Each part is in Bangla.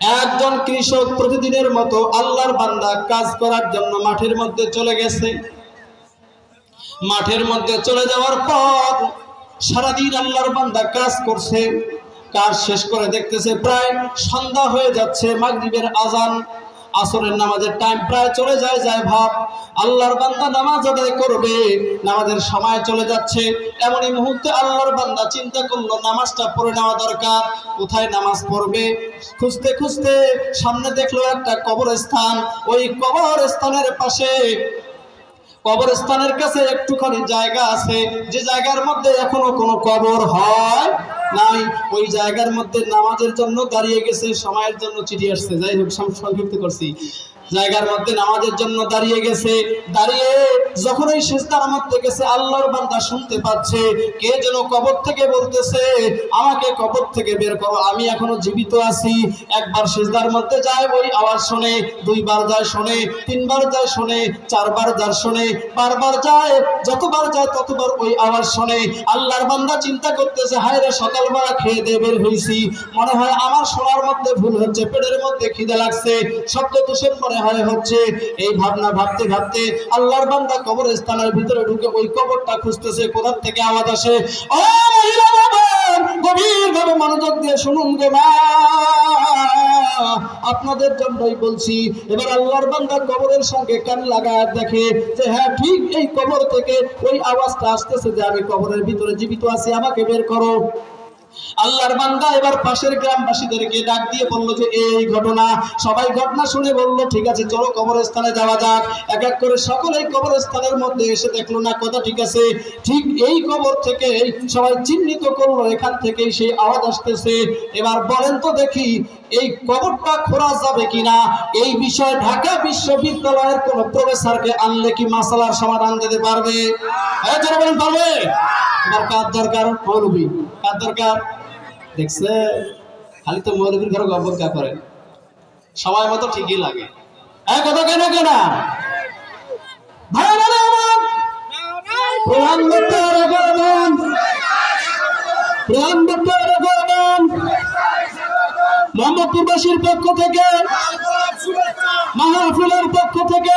একজন কৃষক প্রতিদিনের মতো আল্লাহর বান্দা কাজ করার জন্য মাঠের মধ্যে চলে গেছে। মাঠের মধ্যে চলে যাওয়ার পর সারাদিন আল্লাহর বান্দা কাজ করছে, কাজ শেষ করে দেখতেছে প্রায় সন্ধ্যা হয়ে যাচ্ছে, মাগরিবের আজান আসরের নামাজের টাইম প্রায় চলে যায় যায় ভাব। আল্লাহর বান্দা নামাজ আদায় করবে, নামাজের সময় চলে যাচ্ছে। এমনই মুহূর্তে আল্লাহর বান্দা চিন্তা করল, নামাজটা পড়ে নেওয়া দরকার, কোথায় নামাজ পড়বে? খুঁজতে খুঁজতে সামনে দেখল একটা কবরস্থান। ওই কবরস্থানের পাশে, কবরস্থানের কাছে একটুখানি জায়গা আছে। যে জায়গার মধ্যে এখনও কোনো কবর হয় নাই, ওই জায়গার মধ্যে নামাজের জন্য দাঁড়িয়ে গেছে, সময়ের জন্য চিঠি আসছে। যাই হোক, সংক্ষিপ্ত করছি। জায়গার মধ্যে নামাজের জন্য দাঁড়িয়ে গেছে। দাঁড়িয়ে যখন ওই সিজদার মধ্যে গেছে আল্লাহর বান্দা শুনতে পাচ্ছে, কে যেন কবর থেকে বলতেছে, আমাকে কবর থেকে বের করো, আমি এখনও জীবিত আছি। একবার সিজদার মধ্যে যায়, ওই আওয়াজ শোনে, দুইবার যায় শোনে, তিনবার যায় শোনে, চারবার যায় শোনে, বারবার যায়, যতবার যায় ততবার ওই আওয়াজ শোনে। আল্লাহর বান্দা চিন্তা করতেছে, হায় রে, সকালবেলা খেয়ে দিয়ে বের হয়েছি মনে হয় আমার শোনার মধ্যে ভুল হচ্ছে, পেটের মধ্যে খিদে লাগছে। শব্দ দূষণ মনে হয় হচ্ছে, এই ভাবনা ভাবতে ভাবতে আল্লাহর বান্দা কবরস্থানের ভিতরে ঢুকে ওই কবরটা খুঁজতেছে কোথা থেকে আওয়াজ আসে? গভীর ভাবে মনোযোগ দিয়ে শুনুন গো মা। আপনাদের জন্যই বলছি, এবার আল্লাহর কবরের সঙ্গে কান লাগায় দেখে যে হ্যাঁ ঠিক এই কবর থেকে ওই আওয়াজটা আসতেছে যে আমি কবরের ভিতরে জীবিত আছি, আমাকে বের করো। আল্লাহর বান্দা এবার পাশের গ্রামবাসীদেরকে ডাক দিয়ে বলল যে, এই ঘটনা। সবাই ঘটনা শুনে বলল, ঠিক আছে, চলো কবরস্থানে যাওয়া যাক। এক এক করে সকলেই কবরস্থানের মধ্যে এসে দেখল, না, কথা ঠিক আছে। ঠিক এই কবর থেকে সবাই চিহ্নিত করল, এখান থেকেই সেই আওয়াজ আসতেছে। এবার বলেন তো দেখি, এই কবরটা খোরা যাবে কিনা? এই বিষয়ে ঢাকা বিশ্ববিদ্যালয়ের কোন প্রফেসরকে আনলে কি মাসালার সমাধান দিতে পারবে? হ্যাঁ পারবে? এবার কার দরকার? মৌলবী কার দরকার? দেখছে, খালি তো মৌলবীর ঘরে গব্বরকা করে। সময় মতো ঠিকই লাগে। হ্যাঁ কথা কেন কেন মোহাম্মদপুরবাসীর পক্ষ থেকে, মাহফিলের পক্ষ থেকে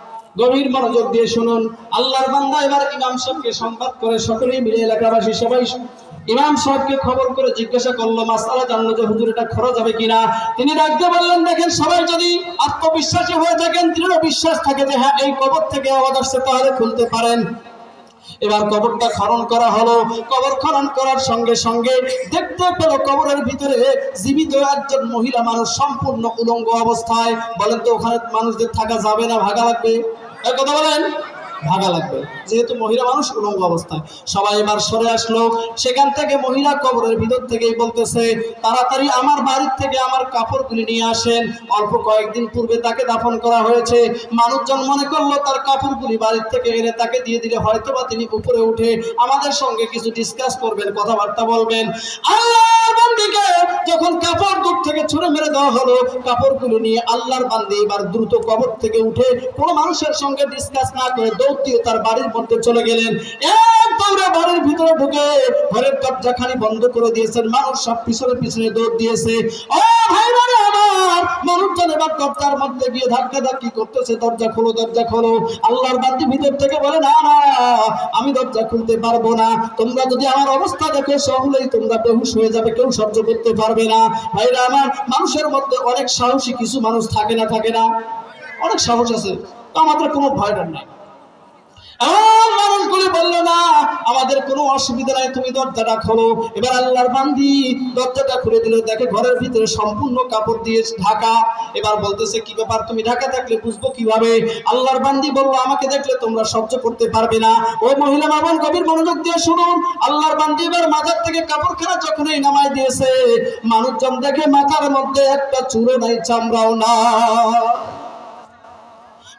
গভীর মনোযোগ দিয়ে শুনুন। আল্লাহর বান্দা এবার ইমাম সাহেবকে সংবাদ করে সকলেই মিলে এলাকাবাসী সবাই ইমাম সাহেবকে খবর করে জিজ্ঞাসা করল, মাসালা জানলো যে হুজুর, এটা খরচ হবে কিনা? তিনি ডাকতে বললেন, দেখেন, সবাই যদি আত্মবিশ্বাসী হয়ে থাকেন, দৃঢ় বিশ্বাস থাকে যে হ্যাঁ এই কবর থেকে আওয়াজ আসছে, তাহলে খুলতে পারেন। এবার কবরটা খনন করা হলো। কবর খনন করার সঙ্গে সঙ্গে দেখতে পেল কবরের ভিতরে জীবিত একজন মহিলা মানুষ, সম্পূর্ণ উলঙ্গ অবস্থায়। বলেন তো, ওখানে মানুষদের থাকা যাবে না, ভাগা লাগবে? কথা বলেন। ভাগা লাগবে। যেহেতু মহিলা মানুষ উলঙ্গ অবস্থায়। সবাই এবার সরে আসলো। সেখান থেকে মহিলা কবরের ভিতর থেকেই বলতেছে, তাড়াতাড়ি আমার বাড়ির থেকে আমার কাপড়গুলি নিয়ে আসেন। অল্প কয়েকদিন পূর্বে তাকে দাফন করা হয়েছে। মানুষজন মনে করল, তার কাপড়গুলি বাড়ির থেকে এনে তাকে দিয়ে দিলে হয়তো বা তিনি উপরে উঠে আমাদের সঙ্গে কিছু ডিসকাস করবেন, কথাবার্তা বলবেন। যখন কাপড় দূর থেকে ছুঁড়ে মেরে দেওয়া হলো, কাপড়গুলো নিয়ে আল্লাহর বান্দি এবার দ্রুত কবর থেকে উঠে কোনো মানুষের সঙ্গে ডিসকাস না করে দৌড় তার বাড়ির মধ্যে চলে গেলেন। এক দৌড়ে বাড়ির ভিতরে ঢুকে ঘরের বন্ধ করে দিয়েছেন। মানুষ সব পিছনে পিছনে দৌড় দিয়েছে। আমি দরজা খুলতে পারব না। তোমরা যদি আমার অবস্থা দেখো সহলেই তোমরা বেহুশ হয়ে যাবে। কেউ সহ্য করতে পারবে না। ভাইরা আমার, মানুষের মধ্যে অনেক সাহসী কিছু মানুষ থাকে না থাকে না। অনেক সাহস আছে। আমাদের কোনো ভয় ডর দরজাটা খোলো। এবার আল্লাহর দরজাটা খুলে দেখে ঘরের ভিতরে সম্পূর্ণ কাপড় দিয়ে ঢাকা। এবার ঢাকা থাকলে বুঝব কীভাবে? আল্লাহর বান্দি বলল, আমাকে দেখলে তোমরা সহ্য করতে পারবে না। ওই মহিলা কবির মনোযোগ দিয়ে শুনুন। আল্লাহর বান্দি এবার থেকে কাপড় নামায় দিয়েছে, মানুষজন দেখে মাথার মধ্যে একটা চুরো নাই, চামড়াও না।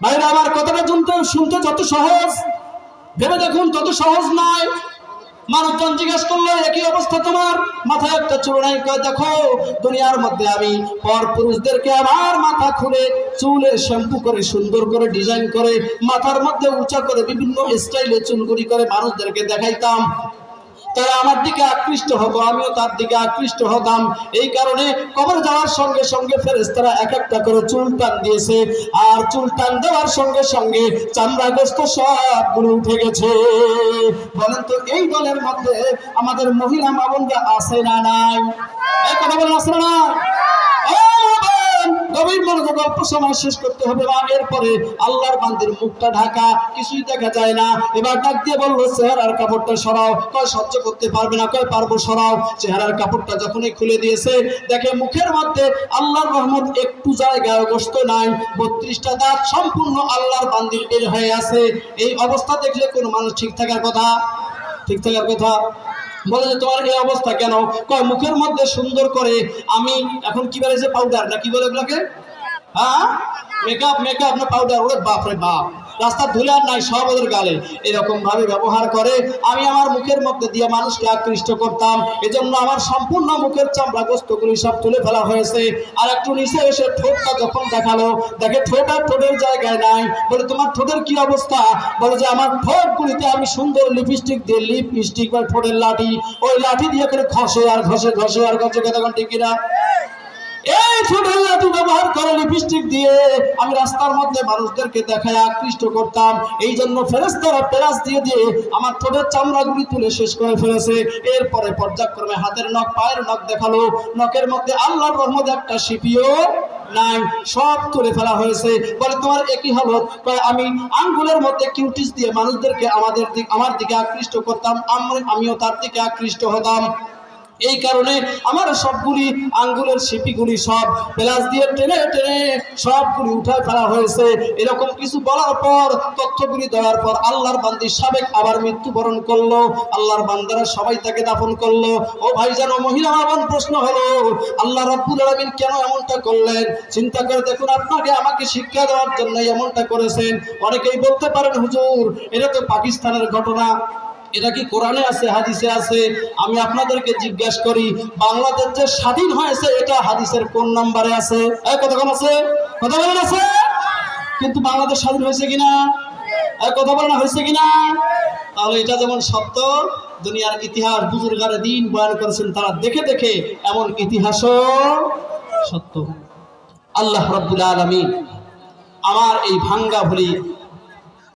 ভাইরা, আমার কথাটা শুনতে শুনতে যত সহজ, ভেবে দেখুন তত সহজ নয়। মানুষজন জিজ্ঞেস করল একই অবস্থা তোমার? মাথায় একটা চুল নাই দেখো, দুনিয়ার মধ্যে আমি পর পুরুষদেরকে আমার মাথা খুলে চুলে শ্যাম্পু করে, সুন্দর করে ডিজাইন করে, মাথার মধ্যে উঁচা করে বিভিন্ন স্টাইলে চুলগুলি করে মানুষদেরকে দেখাইতাম। তারা আমার দিকে আকৃষ্ট হতো আমিও তার দিকে আকৃষ্ট হতাম। এই কারণে কবর যাওয়ার সঙ্গে সঙ্গে ফেরেস্তারা এক একটা করে চুল টান দিয়েছে, আর চুল টান দেওয়ার সঙ্গে সঙ্গে চামড়া গোস্ত সবগুলো উঠে গেছে। বলেন তো, এই দলের মধ্যে আমাদের মহিলা মামনরা আছে না নাই? এই কথা বলেন, আছে না গভীর মনোযোগ অল্প সময় শেষ করতে হবে বা এরপরে আল্লাহর বান্দির মুখটা ঢাকা, কিছুই দেখা যায় না। এবার ডাক দিয়ে বলল, চেহারার কাপড়টা সরাও। কয়, সহ্য করতে পারবে না। কয়, পারব, সরাও। চেহারার কাপড়টা যখনই খুলে দিয়েছে, দেখে মুখের মধ্যে আল্লাহর রহমত একটু জায়গায় গোস্ত নাই। বত্রিশটা দাঁত সম্পূর্ণ আল্লাহর বান্দির বের হয়ে আছে। এই অবস্থা দেখলে কোনো মানুষ ঠিক থাকার কথা? ঠিক থাকার কথা? বলে যে, তোমার এই অবস্থা কেন? কয়, মুখের মধ্যে সুন্দর করে আমি এখন কি বলে যে পাউডার না কি বলে ওগুলাকে? হ্যাঁ? মেকআপ মেকআপ না পাউডার ওরে বাপরে বাপ! রাস্তার ধুলে আর নাই, সব ওদের গালে। এরকম ভাবে ব্যবহার করে। আমি আমার মুখের মধ্যে দিয়ে মানুষকে আকৃষ্ট করতাম। এজন্য আমার সম্পূর্ণ মুখের চামড়া গোস্তগুলি সব তুলে ফেলা হয়েছে। আর একটু নিচে এসে ঠোঁটটা যখন দেখাল, দেখে ঠোঁট আর ঠোঁটের জায়গায় নাই। বলে, তোমার ঠোঁটের কি অবস্থা? বলে যে, আমার ঠোঁটগুলিতে আমি সুন্দর লিপস্টিক দিয়ে লিপস্টিক বা ঠোঁটের লাঠি। ওই লাঠি দিয়ে করে ঘষে আর ঘষে ঘষে আর ঘষে কতক্ষণ ঠিক কিনা এরপরে পর্যায়ক্রমে হাতের নখ, পায়ের নখ দেখাল। নখের মধ্যে আল্লাহর রহমত একটা সিপিও নাই, সব তুলে ফেলা হয়েছে। বলে, তোমার একই হালত। আমি আঙ্গুলের মধ্যে কিউটিস দিয়ে মানুষদেরকে আমাদের আমার দিকে আকৃষ্ট করতাম। আম- আমিও তার দিকে আকৃষ্ট হতাম। এই কারণে আমার সবগুলি আঙ্গুলের শিপিগুলি সব প্লাস দিয়ে টেনে টেনে সবগুলি উঠায় ফেলা হয়েছে। এরকম কিছু বলার পর, তথ্যগুলি দেওয়ার পর আল্লাহর বান্দি সাবেক আবার মৃত্যুবরণ করল। আল্লাহর বান্দারা সবাই তাকে দাফন করল। ও ভাই যেন মহিলা, আমার প্রশ্ন হলো, আল্লাহ রাব্বুল আলামিন কেন এমনটা করলেন? চিন্তা করে দেখুন, আপনাকে আমাকে শিক্ষা দেওয়ার জন্য এমনটা করেছেন। অনেকেই বলতে পারেন, হুজুর, এটা তো পাকিস্তানের ঘটনা। এটা কি কোরআনে আছে, হাদিসে আছে? আমি আপনাদেরকে জিজ্ঞাসা করি, বাংলাদেশ যে স্বাধীন হয়েছে, এটা হাদিসের কোন নম্বরে আছে? কতক্ষণ আছে? কথা বলেন আছে? কিন্তু বাংলাদেশ স্বাধীন হয়েছে কিনা? কথা বলেন, হয়েছে কিনা? তাহলে এটা যেমন সত্য, দুনিয়ার ইতিহাস বুজুর্গারে দিন বয়ান করেছেন, তারা দেখে দেখে এমন ইতিহাসও সত্য। আল্লাহ রব্বুল আলমী আমার এই ভাঙ্গা ভুলি